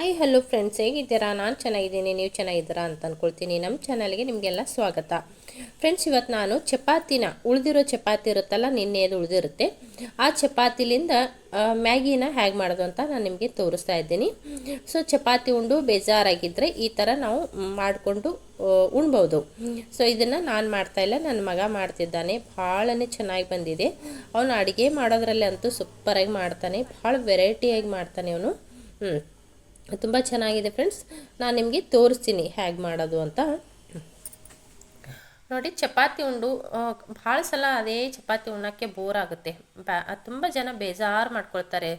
Hi hello friends ಹೇಗಿದ್ದೀರಾ? ನಾನು ಚೆನ್ನಾಗಿದ್ದೀನಿ. ನೀವು ಚೆನ್ನಾಗಿದ್ದೀರಾ ಅಂತ ಅಂದ್ಕೊಳ್ತೀನಿ ನಮ್ಮ ಚಾನಲ್ಗೆ ನಿಮಗೆಲ್ಲ ಸ್ವಾಗತ. ಫ್ರೆಂಡ್ಸ್ ಇವತ್ತು ನಾನು ಚಪಾತಿನ ಉಳಿದಿರೋ ಚಪಾತಿ ಇರುತ್ತಲ್ಲ, ನಿನ್ನೆದು ಉಳಿದಿರುತ್ತೆ. ಆ ಚಪಾತಿಲಿಂದ ಮ್ಯಾಗಿನ ಹೇಗೆ ಮಾಡೋದು ಅಂತ ನಾನು ನಿಮಗೆ ತೋರಿಸ್ತಾ ಇದ್ದೀನಿ. ಸೊ ಚಪಾತಿ ಉಂಡು ಬೇಜಾರಾಗಿದ್ದರೆ ಈ ಥರ ನಾವು ಮಾಡಿಕೊಂಡು ಉಣ್ಬೋದು. ಸೊ ಇದನ್ನು ನಾನು ಮಾಡ್ತಾ ಇಲ್ಲ. ನನ್ನ ಮಗ ಮಾಡ್ತಿದ್ದಾನೆ. ಭಾಳನೇ ಚೆನ್ನಾಗಿ ಬಂದಿದೆ. ಅವನು ಅಡುಗೆ ಮಾಡೋದ್ರಲ್ಲಿ ಅಂತೂ ಸೂಪರಾಗಿ ಮಾಡ್ತಾನೆ. ಭಾಳ ವೆರೈಟಿಯಾಗಿ ಮಾಡ್ತಾನೆ ಅವನು. ಹ್ಞೂ ತುಂಬ ಚೆನ್ನಾಗಿದೆ ಫ್ರೆಂಡ್ಸ್. ನಾನು ನಿಮಗೆ ತೋರಿಸ್ತೀನಿ ಹೇಗೆ ಮಾಡೋದು ಅಂತ. ನೋಡಿ ಚಪಾತಿ ಉಂಡು ಭಾಳ ಸಲ ಅದೇ ಚಪಾತಿ ಉಣ್ಣೋಕ್ಕೆ ಬೋರ್ ಆಗುತ್ತೆ. ಬ್ಯಾ ತುಂಬ ಜನ ಬೇಜಾರು ಮಾಡ್ಕೊಳ್ತಾರೆ,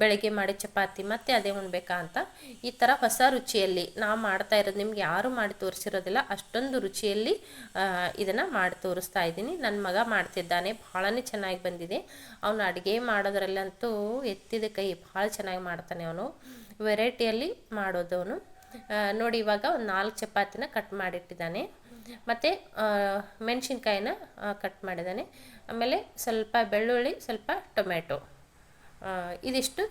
ಬೆಳಗ್ಗೆ ಮಾಡಿ ಚಪಾತಿ ಮತ್ತೆ ಅದೇ ಉಣ್ಬೇಕಾ ಅಂತ. ಈ ಥರ ಹೊಸ ರುಚಿಯಲ್ಲಿ ನಾವು ಮಾಡ್ತಾ ಇರೋದು ನಿಮ್ಗೆ ಯಾರು ಮಾಡಿ ತೋರಿಸಿರೋದಿಲ್ಲ, ಅಷ್ಟೊಂದು ರುಚಿಯಲ್ಲಿ ಇದನ್ನು ಮಾಡಿ ತೋರಿಸ್ತಾ ಇದ್ದೀನಿ. ನನ್ನ ಮಗ ಮಾಡ್ತಿದ್ದಾನೆ, ಭಾಳನೇ ಚೆನ್ನಾಗಿ ಬಂದಿದೆ. ಅವನು ಅಡುಗೆ ಮಾಡೋದ್ರಲ್ಲಂತೂ ಎತ್ತಿದ ಕೈ ಭಾಳ ಚೆನ್ನಾಗಿ ಮಾಡ್ತಾನೆ ಅವನು. ವೆರೈಟಿಯಲ್ಲಿ ಮಾಡೋದು ಅವನು. ನೋಡಿ ಇವಾಗ ಒಂದು ನಾಲ್ಕು ಚಪಾತಿನ ಕಟ್ ಮಾಡಿಟ್ಟಿದ್ದಾನೆ. ಮತ್ತು ಮೆಣಸಿನ್ಕಾಯಿನ ಕಟ್ ಮಾಡಿದ್ದಾನೆ. ಆಮೇಲೆ ಸ್ವಲ್ಪ ಬೆಳ್ಳುಳ್ಳಿ, ಸ್ವಲ್ಪ ಟೊಮೆಟೊ ಇದಿಷ್ಟು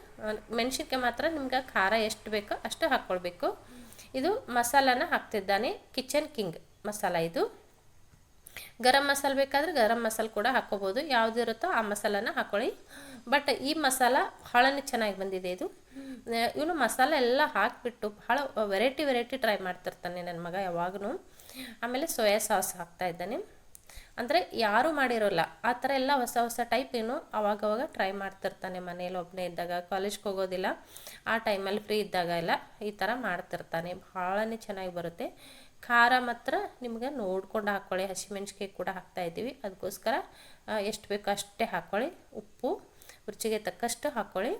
ಮೆಣಸಿನ್ಕಾಯಿ ಮಾತ್ರ ನಿಮ್ಗೆ ಖಾರ ಎಷ್ಟು ಬೇಕೋ ಅಷ್ಟು ಹಾಕ್ಕೊಳ್ಬೇಕು. ಇದು ಮಸಾಲಾನ ಹಾಕ್ತಿದ್ದಾನೆ ಕಿಚನ್ ಕಿಂಗ್ ಮಸಾಲ ಇದು. ಗರಂ ಮಸಾಲ ಬೇಕಾದ್ರೆ ಗರಂ ಮಸಾಲ ಕೂಡ ಹಾಕ್ಕೋಬೋದು. ಯಾವುದಿರುತ್ತೋ ಆ ಮಸಾಲಾನ ಹಾಕ್ಕೊಳ್ಳಿ ಬಟ್ ಈ ಮಸಾಲ ಭಾಳನೇ ಚೆನ್ನಾಗಿ ಬಂದಿದೆ ಇದು. ಇವನು ಮಸಾಲೆ ಎಲ್ಲ ಹಾಕಿಬಿಟ್ಟು ಭಾಳ ವೆರೈಟಿ ವೆರೈಟಿ ಟ್ರೈ ಮಾಡ್ತಿರ್ತಾನೆ ನನ್ನ ಮಗ ಯಾವಾಗೂ ಆಮೇಲೆ ಸೋಯಾ ಸಾಸ್ ಹಾಕ್ತಾ ಇದ್ದಾನೆ. ಅಂದರೆ ಯಾರೂ ಮಾಡಿರೋಲ್ಲ, ಆ ಥರ ಎಲ್ಲ ಹೊಸ ಹೊಸ ಟೈಪ್ ಏನು ಅವಾಗವಾಗ ಟ್ರೈ ಮಾಡ್ತಿರ್ತಾನೆ ಮನೇಲಿ ಒಬ್ಬನೇ ಇದ್ದಾಗ ಕಾಲೇಜ್ಗೆ ಹೋಗೋದಿಲ್ಲ, ಆ ಟೈಮಲ್ಲಿ ಫ್ರೀ ಇದ್ದಾಗ ಎಲ್ಲ ಈ ಥರ ಮಾಡ್ತಿರ್ತಾನೆ. ಭಾಳನೇ ಚೆನ್ನಾಗಿ ಬರುತ್ತೆ. ಖಾರ ಮಾತ್ರ ನಿಮಗೆ ನೋಡ್ಕೊಂಡು ಹಾಕ್ಕೊಳ್ಳಿ ಹಸಿಮೆಣ್ಸಿಕಾಯಿ ಕೂಡ ಹಾಕ್ತಾ ಇದ್ದೀವಿ. ಅದಕ್ಕೋಸ್ಕರ ಎಷ್ಟು ಬೇಕೋ ಅಷ್ಟೇ ಹಾಕ್ಕೊಳ್ಳಿ ಉಪ್ಪು, ರುಚಿಗೆ ತಕ್ಕಷ್ಟು ಹಾಕ್ಕೊಳ್ಳಿ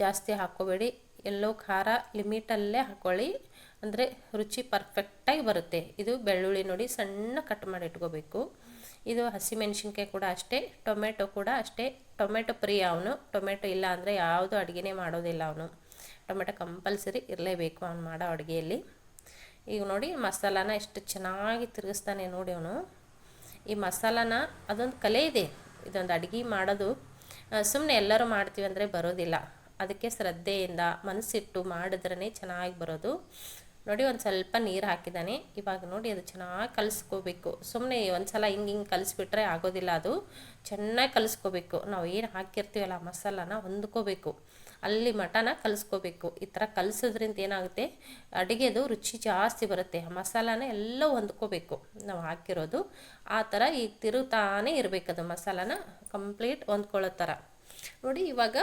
ಜಾಸ್ತಿ ಹಾಕ್ಕೋಬೇಡಿ. ಎಲ್ಲೋ ಖಾರ ಲಿಮಿಟಲ್ಲೇ ಹಾಕ್ಕೊಳ್ಳಿ ಅಂದರೆ ರುಚಿ ಪರ್ಫೆಕ್ಟಾಗಿ ಬರುತ್ತೆ. ಇದು ಬೆಳ್ಳುಳ್ಳಿ ನೋಡಿ ಸಣ್ಣ ಕಟ್ ಮಾಡಿ ಇಟ್ಕೋಬೇಕು. ಇದು ಹಸಿಮೆಣ್ಸಿನ್ಕಾಯಿ ಕೂಡ ಅಷ್ಟೇ, ಟೊಮೆಟೊ ಕೂಡ ಅಷ್ಟೇ. ಟೊಮೆಟೊ ಪ್ರಿಯ ಅವನು. ಟೊಮೆಟೊ ಇಲ್ಲ ಅಂದರೆ ಯಾವುದು ಅಡುಗೆನೇ ಮಾಡೋದಿಲ್ಲ ಅವನು. ಟೊಮೆಟೊ ಕಂಪಲ್ಸರಿ ಇರಲೇಬೇಕು ಅವ್ನು ಮಾಡೋ ಅಡುಗೆಯಲ್ಲಿ. ಈಗ ನೋಡಿ ಮಸಾಲಾನ ಎಷ್ಟು ಚೆನ್ನಾಗಿ ತಿರುಗಿಸ್ತಾನೆ ನೋಡಿ ಅವನು. ಈ ಮಸಾಲಾನ ಅದೊಂದು ಕಲೆ ಇದೆ. ಇದೊಂದು ಅಡುಗೆ ಮಾಡೋದು ಸುಮ್ಮನೆ ಎಲ್ಲರೂ ಮಾಡ್ತೀವಿ ಅಂದರೆ ಬರೋದಿಲ್ಲ. ಅದಕ್ಕೆ ಶ್ರದ್ಧೆಯಿಂದ ಮನಸ್ಸಿಟ್ಟು ಮಾಡಿದ್ರೇ ಚೆನ್ನಾಗಿ ಬರೋದು. ನೋಡಿ, ಒಂದು ಸ್ವಲ್ಪ ನೀರು ಹಾಕಿದ್ದಾನೆ ಇವಾಗ ನೋಡಿ, ಅದು ಚೆನ್ನಾಗಿ ಕಲಿಸ್ಕೋಬೇಕು. ಸುಮ್ಮನೆ ಒಂದು ಸಲ ಹಿಂಗೆ ಹಿಂಗೆ ಕಲಿಸ್ಬಿಟ್ರೆ ಆಗೋದಿಲ್ಲ ಅದು. ಚೆನ್ನಾಗಿ ಕಲಿಸ್ಕೋಬೇಕು. ನಾವು ಏನು ಹಾಕಿರ್ತೀವಲ್ಲ ಮಸಾಲಾನ ಹೊಂದ್ಕೋಬೇಕು. ಅಲ್ಲಿ ಮಟನ ಕಲಿಸ್ಕೋಬೇಕು. ಈ ಥರ ಕಲಿಸೋದ್ರಿಂದ ಏನಾಗುತ್ತೆ? ಅಡುಗೆದು ರುಚಿ ಜಾಸ್ತಿ ಬರುತ್ತೆ. ಮಸಾಲಾನ ಎಲ್ಲ ಹೊಂದ್ಕೋಬೇಕು. ನಾವು ಹಾಕಿರೋದು. ಆ ಥರ ಈಗ ತಿರುಗ್ತಾನೇ ಅದು ಮಸಾಲಾನ. ಕಂಪ್ಲೀಟ್ ಹೊಂದ್ಕೊಳ್ಳೋ ಥರ ನೋಡಿ, ಇವಾಗ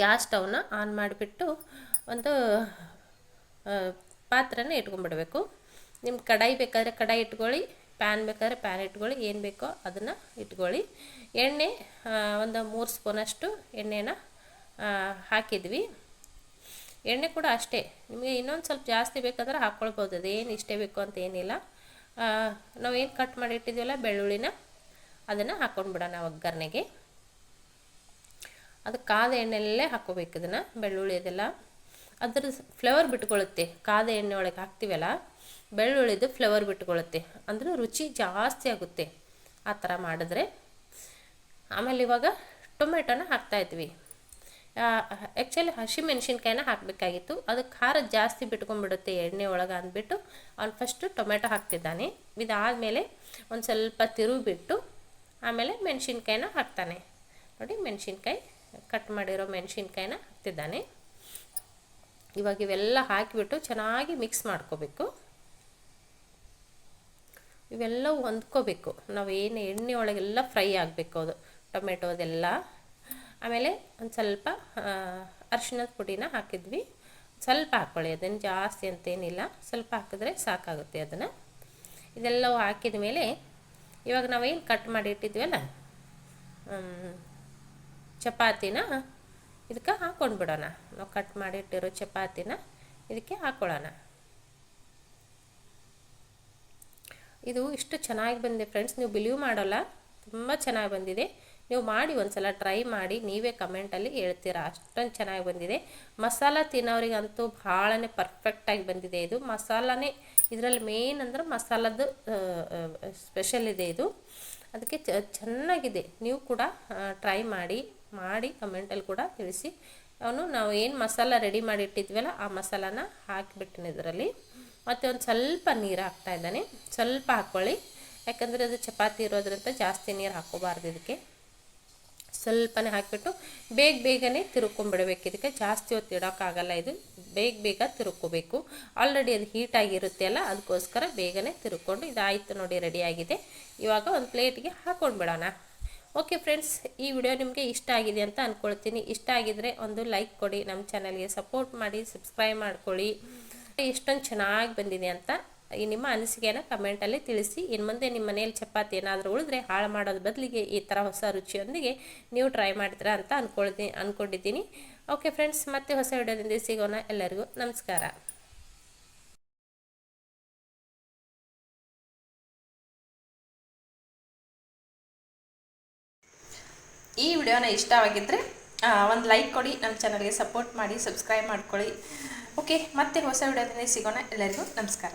ಗ್ಯಾಸ್ ಸ್ಟವ್ನ ಆನ್ ಮಾಡಿಬಿಟ್ಟು ಒಂದು ಪಾತ್ರೆನ ಇಟ್ಕೊಂಡ್ಬಿಡ್ಬೇಕು. ನಿಮ್ಗೆ ಕಡಾಯಿ ಬೇಕಾದರೆ ಕಡಾಯಿ ಇಟ್ಕೊಳ್ಳಿ ಪ್ಯಾನ್ ಬೇಕಾದ್ರೆ ಪ್ಯಾನ್ ಇಟ್ಕೊಳ್ಳಿ, ಏನು ಬೇಕೋ ಅದನ್ನು ಇಟ್ಕೊಳ್ಳಿ. ಎಣ್ಣೆ ಒಂದು ಮೂರು ಸ್ಪೂನಷ್ಟು ಎಣ್ಣೆನ ಹಾಕಿದ್ವಿ. ಎಣ್ಣೆ ಕೂಡ ಅಷ್ಟೇ. ನಿಮಗೆ ಇನ್ನೊಂದು ಸ್ವಲ್ಪ ಜಾಸ್ತಿ ಬೇಕಾದ್ರೆ ಹಾಕ್ಕೊಳ್ಬೋದು ಅದೇನು ಇಷ್ಟೇ ಬೇಕು ಅಂತ ಏನಿಲ್ಲ. ನಾವೇನು ಕಟ್ ಮಾಡಿ ಇಟ್ಟಿದ್ದೀವಲ್ಲ, ಬೆಳ್ಳುಳ್ಳಿನ, ಅದನ್ನು ಹಾಕ್ಕೊಂಡ್ಬಿಡೋಣ ಒಗ್ಗರಣೆಗೆ. ಅದು ಕಾದ ಎಣ್ಣೆಯಲ್ಲೇ ಹಾಕ್ಕೋಬೇಕು ಇದನ್ನು, ಬೆಳ್ಳುಳ್ಳಿ ಅದೆಲ್ಲ. ಅದ್ರ ಫ್ಲೇವರ್ ಬಿಟ್ಕೊಳ್ಳುತ್ತೆ ಕಾದ ಎಣ್ಣೆ ಒಳಗೆ ಹಾಕ್ತೀವಲ್ಲ, ಬೆಳ್ಳುಳ್ಳಿದು ಫ್ಲೇವರ್ ಬಿಟ್ಕೊಳ್ಳುತ್ತೆ ಅಂದರೆ ರುಚಿ ಜಾಸ್ತಿ ಆಗುತ್ತೆ. ಆ ಥರ ಮಾಡಿದ್ರೆ. ಆಮೇಲೆ ಇವಾಗ ಟೊಮೆಟೊನ ಹಾಕ್ತಾಯಿದ್ವಿ ಆ್ಯಕ್ಚುಲಿ ಹಸಿಮೆಣ್ಸಿನ್ಕಾಯಿನ ಹಾಕಬೇಕಾಗಿತ್ತು. ಅದು ಖಾರ ಜಾಸ್ತಿ ಬಿಟ್ಕೊಂಡ್ಬಿಡುತ್ತೆ ಎಣ್ಣೆ ಒಳಗೆ ಅಂದ್ಬಿಟ್ಟು, ಅವ್ನು ಫಸ್ಟು ಟೊಮೆಟೊ ಹಾಕ್ತಿದ್ದಾನೆ. ಇದಾದಮೇಲೆ ಒಂದು ಸ್ವಲ್ಪ ತಿರುವಿ ಬಿಟ್ಟು ಆಮೇಲೆ ಮೆಣಸಿನ್ಕಾಯಿನ ಹಾಕ್ತಾನೆ. ನೋಡಿ, ಮೆಣಸಿನ್ಕಾಯಿ ಕಟ್ ಮಾಡಿರೋ ಮೆಣಸಿನ್ಕಾಯಿನ ಹಾಕ್ತಿದ್ದಾನೆ. ಇವಾಗ ಇವೆಲ್ಲ ಹಾಕಿಬಿಟ್ಟು ಚೆನ್ನಾಗಿ ಮಿಕ್ಸ್ ಮಾಡ್ಕೋಬೇಕು. ಇವೆಲ್ಲವೂ ಹೊಂದ್ಕೋಬೇಕು. ನಾವು ಏನು ಎಣ್ಣೆ ಒಳಗೆಲ್ಲ ಫ್ರೈ ಆಗಬೇಕು ಅದು ಟೊಮೆಟೊ ಅದೆಲ್ಲ. ಆಮೇಲೆ ಒಂದು ಸ್ವಲ್ಪ ಅರಿಶಿಣದ ಪುಡಿನ ಹಾಕಿದ್ವಿ. ಸ್ವಲ್ಪ ಹಾಕ್ಕೊಳ್ಳಿ, ಅದನ್ನು ಜಾಸ್ತಿ ಅಂತೇನಿಲ್ಲ. ಸ್ವಲ್ಪ ಹಾಕಿದ್ರೆ ಸಾಕಾಗುತ್ತೆ ಅದನ್ನು. ಇದೆಲ್ಲವೂ ಹಾಕಿದ ಮೇಲೆ ಇವಾಗ ನಾವೇನು ಕಟ್ ಮಾಡಿ ಇಟ್ಟಿದ್ವಲ್ಲ ಚಪಾತಿನ ಇದಕ್ಕೆ ಹಾಕ್ಕೊಂಡು ಬಿಡೋಣ ನಾವು ಕಟ್ ಮಾಡಿಟ್ಟಿರೋ ಚಪಾತಿನ ಇದಕ್ಕೆ ಹಾಕ್ಕೊಳ್ಳೋಣ ಇದು ಇಷ್ಟು ಚೆನ್ನಾಗಿ ಬಂದಿದೆ ಫ್ರೆಂಡ್ಸ್ ನೀವು ಬಿಲೀವ್ ಮಾಡೋಲ್ಲ, ತುಂಬ ಚೆನ್ನಾಗಿ ಬಂದಿದೆ. ನೀವು ಮಾಡಿ ಒಂದ್ಸಲ ಟ್ರೈ ಮಾಡಿ, ನೀವೇ ಕಮೆಂಟಲ್ಲಿ ಹೇಳ್ತೀರಾ. ಅಷ್ಟೊಂದು ಚೆನ್ನಾಗಿ ಬಂದಿದೆ. ಮಸಾಲ ತಿನ್ನೋರಿಗಂತೂ ಭಾಳನೇ ಪರ್ಫೆಕ್ಟಾಗಿ ಬಂದಿದೆ ಇದು. ಮಸಾಲನೇ ಇದರಲ್ಲಿ ಮೇನ್ ಅಂದ್ರೆ ಮಸಾಲದ್ದು ಸ್ಪೆಷಲ್ ಇದೆ ಇದು. ಅದಕ್ಕೆ ಚೆನ್ನಾಗಿದೆ. ನೀವು ಕೂಡ ಟ್ರೈ ಮಾಡಿ. ಮಾಡಿ ಕಮೆಂಟಲ್ಲಿ ಕೂಡ ತಿಳಿಸಿ. ಅವನು ನಾವು ಏನು ಮಸಾಲ ರೆಡಿ ಮಾಡಿ ಇಟ್ಟಿದ್ವಲ್ಲ ಆ ಮಸಾಲಾನ ಹಾಕಿಬಿಟ್ಟಿನ ಇದರಲ್ಲಿ. ಮತ್ತು ಒಂದು ಸ್ವಲ್ಪ ನೀರು ಹಾಕ್ತಾ ಇದ್ದಾನೆ. ಸ್ವಲ್ಪ ಹಾಕ್ಕೊಳ್ಳಿ ಯಾಕಂದರೆ ಅದು ಚಪಾತಿ ಇರೋದ್ರಿಂದ ಜಾಸ್ತಿ ನೀರು ಹಾಕೋಬಾರ್ದು ಇದಕ್ಕೆ. ಸ್ವಲ್ಪನೇ ಹಾಕಿಬಿಟ್ಟು ಬೇಗ ಬೇಗನೆ ತಿರುಕೊಂಬಿಡ್ಬೇಕು ಇದಕ್ಕೆ. ಜಾಸ್ತಿ ಹೊತ್ತು ಇಡೋಕ್ಕಾಗಲ್ಲ ಇದು. ಬೇಗ ಬೇಗ ತಿರುಕೋಬೇಕು ಆಲ್ರೆಡಿ ಅದು ಹೀಟಾಗಿರುತ್ತೆ ಅಲ್ಲ, ಅದಕ್ಕೋಸ್ಕರ ಬೇಗನೆ ತಿರುಕೊಂಡು ಇದಾಯಿತು ನೋಡಿ ರೆಡಿಯಾಗಿದೆ ಇವಾಗ ಒಂದು ಪ್ಲೇಟಿಗೆ ಹಾಕ್ಕೊಂಡು ಬಿಡೋಣ ಓಕೆ ಫ್ರೆಂಡ್ಸ್, ಈ ವಿಡಿಯೋ ನಿಮಗೆ ಇಷ್ಟ ಆಗಿದೆ ಅಂತ ಅಂದ್ಕೊಳ್ತೀನಿ ಇಷ್ಟ ಆಗಿದ್ರೆ ಒಂದು ಲೈಕ್ ಕೊಡಿ ನಮ್ಮ ಚಾನಲ್ಗೆ ಸಪೋರ್ಟ್ ಮಾಡಿ, ಸಬ್ಸ್ಕ್ರೈಬ್ ಮಾಡ್ಕೊಳ್ಳಿ. ಎಷ್ಟೊಂದು ಚೆನ್ನಾಗಿ ಬಂದಿದೆ ಅಂತ ಈ ನಿಮ್ಮ ಅನಿಸಿಕೆಯನ್ನು ಕಮೆಂಟಲ್ಲಿ ತಿಳಿಸಿ. ಇನ್ನು ಮುಂದೆ ನಿಮ್ಮ ಮನೆಯಲ್ಲಿ ಚಪಾತಿ ಏನಾದರೂ ಉಳಿದ್ರೆ ಹಾಳು ಮಾಡೋದ್ರ ಬದಲಿಗೆ ಈ ಥರ ಹೊಸ ರುಚಿಯೊಂದಿಗೆ ನೀವು ಟ್ರೈ ಮಾಡ್ತೀರಾ ಅಂತ ಅಂದ್ಕೊಳ್ತೀನಿ ಅಂದ್ಕೊಂಡಿದ್ದೀನಿ ಓಕೆ ಫ್ರೆಂಡ್ಸ್, ಮತ್ತೆ ಹೊಸ ವಿಡಿಯೋದಿಂದ ಸಿಗೋಣ ಎಲ್ಲರಿಗೂ ನಮಸ್ಕಾರ. ಈ ವಿಡಿಯೋನ ಇಷ್ಟವಾಗಿದ್ದರೆ ಒಂದು ಲೈಕ್ ಕೊಡಿ, ನಮ್ಮ ಚಾನಲ್ಗೆ ಸಪೋರ್ಟ್ ಮಾಡಿ ಸಬ್ಸ್ಕ್ರೈಬ್ ಮಾಡ್ಕೊಳ್ಳಿ. ಓಕೆ ಮತ್ತೆ ಹೊಸ ವಿಡಿಯೋದಲ್ಲಿ ಸಿಗೋಣ. ಎಲ್ಲರಿಗೂ ನಮಸ್ಕಾರ.